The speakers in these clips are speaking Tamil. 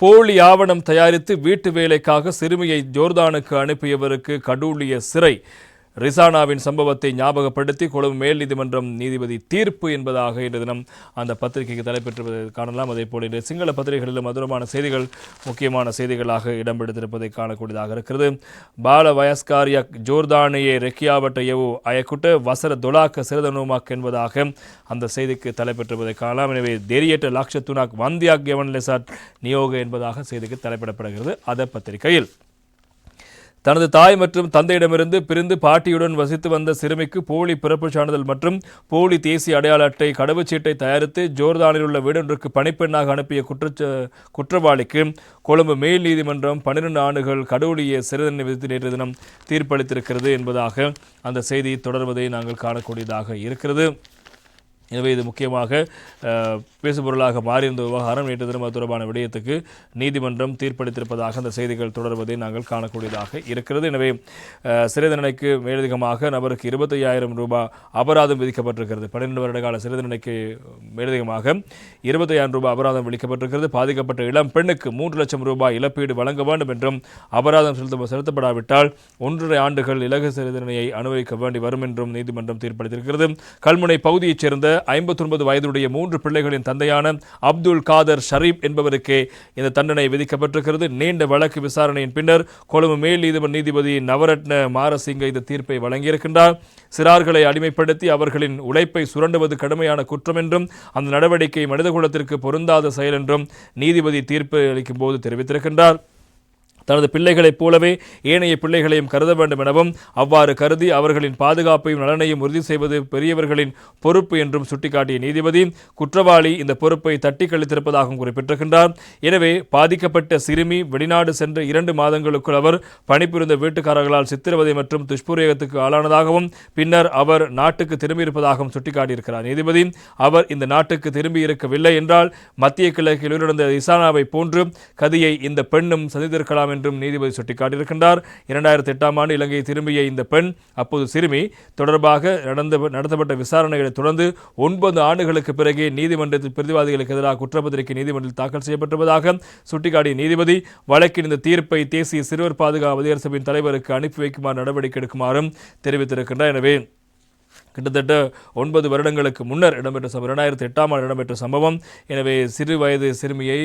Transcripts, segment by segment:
போலி ஆவணம் தயாரித்து வீட்டு வேலைக்காக சிறுமியை ஜோர்தானுக்கு அனுப்பியவருக்கு கடூழிய சிறை. ரிசானாவின் சம்பவத்தை ஞாபகப்படுத்தி கொழும்பு மேல் நீதிமன்றம் நீதிபதி தீர்ப்பு என்பதாக இன்று தினம் அந்த பத்திரிகைக்கு தலைப்பெற்றுவதை காணலாம். அதே போல இன்று சிங்கள பத்திரிகைகளிலும் மதுரமான செய்திகள் முக்கியமான செய்திகளாக இடம்பெடுத்திருப்பதை காணக்கூடியதாக இருக்கிறது. பால வயஸ்காரிய ஜோர்தானியே ரெக்கியாவட்ட எவு அயக்குட்ட வசர தொலாக்க சிறுதனுமாக் என்பதாக அந்த செய்திக்கு தலைப்பெற்றுவதை காணலாம். எனவே தெரியேற்ற லாக்ஷத்துனாக் வந்தியாக் எவன் லெசாட் நியோக என்பதாக செய்திக்கு தலைப்பிடப்படுகிறது. அத பத்திரிகையில். தனது தாய் மற்றும் தந்தையிடமிருந்து பிரிந்து பாட்டியுடன் வசித்து வந்த சிறுமிக்கு போலி பிறப்பு சான்றிதழ் மற்றும் போலி தேசிய அடையாள அட்டை கடவுச்சீட்டை தயாரித்து ஜோர்தானில் உள்ள வீடொன்றுக்கு பணிப்பெண்ணாக அனுப்பிய குற்றச்ச குற்றவாளிக்கு கொழும்பு மேல் நீதிமன்றம் பன்னிரண்டு ஆண்டுகள் கடவுளிய சிறை தண்டனை விதித்து நேற்று தினம் தீர்ப்பளித்திருக்கிறது என்பதாக அந்த செய்தி தொடர்வதை நாங்கள் காணக்கூடியதாக இருக்கிறது. எனவே இது முக்கியமாக பேசுபொருளாக மாறியிருந்த விவகாரம் நேற்று தினம் அது தொடர்பான விடயத்துக்கு நீதிமன்றம் தீர்ப்பளித்திருப்பதாக அந்த செய்திகள் தொடர்வதை நாங்கள் காணக்கூடியதாக இருக்கிறது. எனவே சிறை தண்டனைக்கு மேலதிகமாக நபருக்கு இருபத்தையாயிரம் ரூபாய் அபராதம் விதிக்கப்பட்டிருக்கிறது. பன்னிரண்டு வருட கால சிறை தண்டனைக்கு மேலதிகமாக இருபத்தையாயிரம் ரூபாய் அபராதம் விதிக்கப்பட்டிருக்கிறது. பாதிக்கப்பட்ட இளம் பெண்ணுக்கு மூன்று லட்சம் ரூபாய் இழப்பீடு வழங்க வேண்டும் என்றும் அபராதம் செலுத்த செலுத்தப்படாவிட்டால் ஒன்றரை ஆண்டுகள் இலகு சிறை தண்டனையை அனுபவிக்க வேண்டி வரும் என்றும் நீதிமன்றம் தீர்ப்பளித்திருக்கிறது. கல்முனை பகுதியைச் சேர்ந்த ஐம்பத்தொன்பது வயதுடைய மூன்று பிள்ளைகளின் தந்தையான அப்துல் காதர் ஷரீப் என்பவருக்கே இந்த தண்டனை விதிக்கப்பட்டிருக்கிறது. நீண்ட வழக்கு விசாரணையின் பின்னர் கொழும்பு மேல் நீதிமன்ற நீதிபதி நவரத்ன மாரசிங்க இந்த தீர்ப்பை வழங்கியிருக்கின்றார். சிறார்களை அடிமைப்படுத்தி அவர்களின் உழைப்பை சுரண்டுவது கடுமையான குற்றம் என்றும் அந்த நடவடிக்கை மனிதகுலத்திற்கு பொருந்தாத செயல் என்றும் நீதிபதி தீர்ப்பு அளிக்கும் போது தெரிவித்திருக்கின்றார். தனது பிள்ளைகளைப் போலவே ஏனைய பிள்ளைகளையும் கருத வேண்டும் எனவும் அவ்வாறு கருதி அவர்களின் பாதுகாப்பையும் நலனையும் உறுதி செய்வது பெரியவர்களின் பொறுப்பு என்றும் சுட்டிக்காட்டிய நீதிபதி குற்றவாளி இந்த பொறுப்பை தட்டி கழித்திருப்பதாகவும் குறிப்பிட்டிருக்கின்றார். எனவே பாதிக்கப்பட்ட சிறுமி வெளிநாடு சென்ற இரண்டு மாதங்களுக்குள் அவர் பணிபுரிந்த வீட்டுக்காரர்களால் சித்திரவதை மற்றும் துஷ்பிரயோகத்துக்கு ஆளானதாகவும் பின்னர் அவர் நாட்டுக்கு திரும்பியிருப்பதாகவும் சுட்டிக்காட்டியிருக்கிறார். நீதிபதி அவர் இந்த நாட்டுக்கு திரும்பி இருக்கவில்லை என்றால் மத்திய கிழக்கில் உயிரிழந்த இசானாவை போன்று கதியை இந்த பெண்ணும் சந்தித்திருக்கலாம் என்றும் நீதிபதி சுட்டிக்காட்டியிருக்கின்றார். இரண்டாயிரத்தி எட்டாம் ஆண்டு இலங்கை திரும்பிய இந்த பெண் அப்போது சிறுமி. தொடர்பாக நடந்த நடத்தப்பட்ட விசாரணைகளை தொடர்ந்து ஒன்பது ஆண்டுகளுக்கு பிறகே நீதிமன்றத்தில் பிரதிவாதிகளுக்கு எதிராக குற்றப்பத்திரிகை நீதிமன்றத்தில் தாக்கல் செய்யப்பட்டுள்ளதாக சுட்டிக்காட்டிய நீதிபதி வழக்கின் இந்த தீர்ப்பை தேசிய சிறுவர் பாதுகாப்பு அதிகார சபையின் தலைவருக்கு அனுப்பி வைக்குமாறு நடவடிக்கை எடுக்குமாறும் தெரிவித்திருக்கின்றார். எனவே கிட்டத்தட்ட ஒன்பது வருடங்களுக்கு முன்னர் இடம்பெற்ற சம்பவம் இரண்டாயிரத்தி எட்டாம் ஆண்டு இடம்பெற்ற சம்பவம். எனவே சிறு வயது சிறுமியை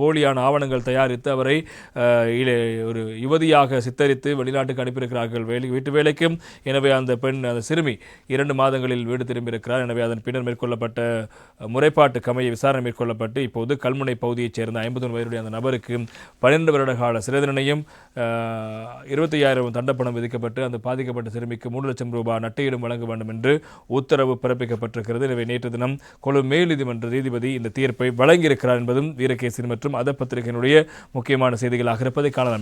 போலியான ஆவணங்கள் தயாரித்து அவரை ஒரு யுவதியாக சித்தரித்து வெளிநாட்டுக்கு அனுப்பியிருக்கிறார்கள் வேலை வீட்டு வேலைக்கும் எனவே அந்த பெண் அந்த சிறுமி இரண்டு மாதங்களில் வீடு திரும்பியிருக்கிறார். எனவே அதன் பின்னர் மேற்கொள்ளப்பட்ட முறைப்பாட்டு கமையை விசாரணை மேற்கொள்ளப்பட்டு இப்போது கல்முனை பகுதியைச் சேர்ந்த ஐம்பது வயதுடைய அந்த நபருக்கு பன்னிரண்டு வருட கால சிறை தண்டனையும் இருபத்தி ஐயாயிரம் தண்டப்பணம் விதிக்கப்பட்டு அந்த பாதிக்கப்பட்ட சிறுமிக்கு மூன்று லட்சம் ரூபாய் நட்டையிடும் வழங்க வேண்டும் என்று உத்தரவு பிறப்பிக்கப்பட்டிருக்கிறது. எனவே நேற்று தினம் கொழும்பு மேல் நீதிமன்ற நீதிபதி இந்த தீர்ப்பை வழங்கியிருக்கிறார் என்பதும் வீரகேசரி மற்றும் அத பத்திரிகையினுடைய முக்கியமான செய்திகளாக இருப்பதை காணலாம்.